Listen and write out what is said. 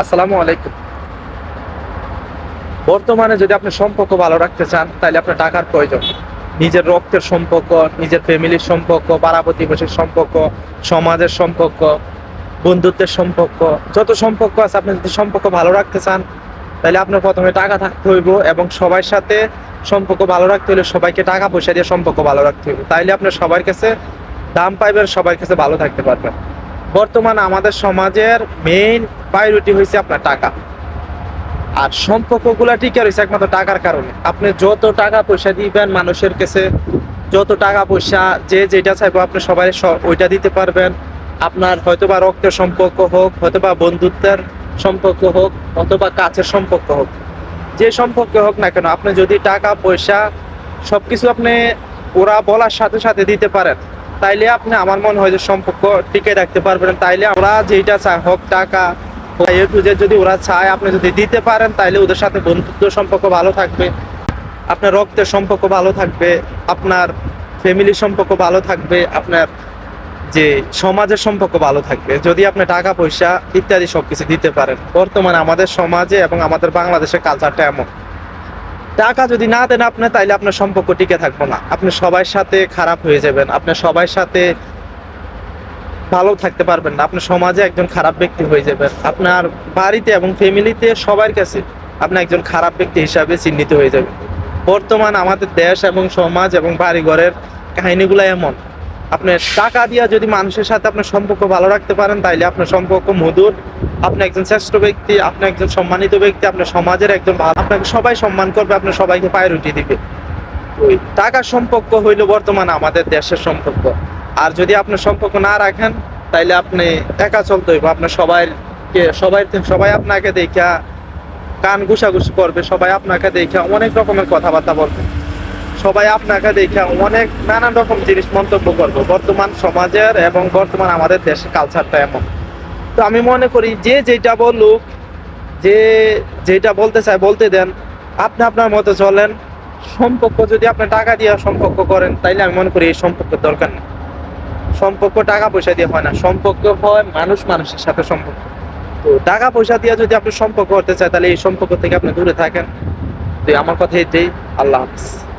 আসসালামু আলাইকুম। বর্তমানে যদি আপনি সম্পর্ক ভালো রাখতে চান, তাহলে আপনার টাকার প্রয়োজন। নিজের রক্তের সম্পর্ক, নিজের ফ্যামিলির সম্পর্ক পাড়া প্রতিবেশীর সম্পর্ক, সমাজের সম্পর্ক, বন্ধুত্বের সম্পর্ক, যত সম্পর্ক আছে, আপনি যদি সম্পর্ক ভালো রাখতে চান, তাহলে আপনার প্রথমে টাকা থাকতে হইব এবং সবার সাথে সম্পর্ক ভালো রাখতে হলে সবাইকে টাকা পয়সা দিয়ে সম্পর্ক ভালো রাখতে হইব। তাইলে আপনি সবার কাছে দাম পাইবেন সবার কাছে ভালো থাকতে পারবেন বর্তমানে আমাদের সমাজের মেইন প্রায়োরিটি হয়েছে আপনার টাকা। আর সম্পর্কগুলা টিকে রয়েছে একমাত্র টাকার কারণে। আপনি যত টাকা পয়সা দিবেন মানুষের কাছে, যত টাকা পয়সা যে যেটা চাইব আপনি সবাই ওইটা দিতে পারবেন। আপনার হয়তোবা রক্তের সম্পর্ক হোক, হয়তোবা বন্ধুত্বের সম্পর্ক হোক, অথবা কাছের সম্পর্ক হোক। যে সম্পর্কে হোক না কেন, আপনি যদি টাকা, পয়সা সবকিছু আপনি ওরা বলার সাথে সাথে দিতে পারেন। তাইলে আপনি আমার মনে হয় যে সম্পর্ক টিকে রাখতে পারবেন। তাইলে ওরা যেটা চায় হোক টাকা যদি ওরা চায়, আপনি যদি দিতে পারেন, তাইলে ওদের সাথে বন্ধুত্ব সম্পর্ক ভালো থাকবে। আপনার রক্তের সম্পর্ক ভালো থাকবে, আপনার ফ্যামিলির সম্পর্ক ভালো থাকবে, আপনার যে সমাজের সম্পর্ক ভালো থাকবে। যদি আপনি টাকা, পয়সা ইত্যাদি সবকিছু দিতে পারেন। বর্তমানে আমাদের সমাজে এবং আমাদের বাংলাদেশের কালচারটা এমন। টাকা যদি না দেন আপনি, তাইলে আপনার সম্পর্ক টিকে থাকব না। আপনি সবার সাথে খারাপ হয়ে যাবেন, আপনি সবার সাথে ভালো থাকতে পারবেন না। আপনার সমাজে একজন খারাপ ব্যক্তি হয়ে যাবেন। আপনার বাড়িতে এবং ফ্যামিলিতে সবার কাছে আপনি একজন খারাপ ব্যক্তি হিসাবে চিহ্নিত হয়ে যাবেন। বর্তমান আমাদের দেশ এবং সমাজ এবং বাড়িঘরের কাহিনীগুলো এমন। আপনি টাকা দিয়া যদি মানুষের সাথে আপনার সম্পর্ক ভালো রাখতে পারেন, তাইলে আপনার সম্পর্ক মধুর আপনি একজন শ্রেষ্ঠ ব্যক্তি, আপনি একজন সম্মানিত ব্যক্তি আপনার সমাজের একজন আপনাকে সবাই সম্মান করবে আপনার সবাইকে প্রায়োরিটি দিবে। টাকার সম্পর্ক হইল বর্তমানে আমাদের দেশের সম্পর্ক। আর যদি আপনার সম্পর্ক না রাখেন, তাইলে আপনি একা চলতে হইব। আপনার সবাইকে, সবাই সবাই আপনাকে দেখা কান ঘুষাঘুষি করবে, সবাই আপনাকে দেখে অনেক রকমের কথাবার্তা বলবে। সবাই আপনাকে দেখে অনেক নানান রকম জিনিস মন্তব্য করবে। বর্তমান সমাজের এবং বর্তমান আমাদের দেশের কালচারটা এমন। তো আমি মনে করি যে যেটা বলুক, যে যেটা বলতে চায় বলতে দেন। আপনি আপনার মতো চলেন। সম্পর্ক যদি আপনি টাকা দিয়ে সম্পর্ক করেন, তাইলে আমি মনে করি এই সম্পর্কের দরকার নেই। সম্পর্ক টাকা পয়সা দিয়ে হয় না। সম্পর্ক হয় মানুষ মানুষের সাথে সম্পর্ক। তো টাকা পয়সা দিয়ে যদি আপনি সম্পর্ক করতে চায় তাহলে এই সম্পর্ক থেকে আপনি দূরে থাকেন। তো আমার কথা এটাই। আল্লাহ হাফিজ।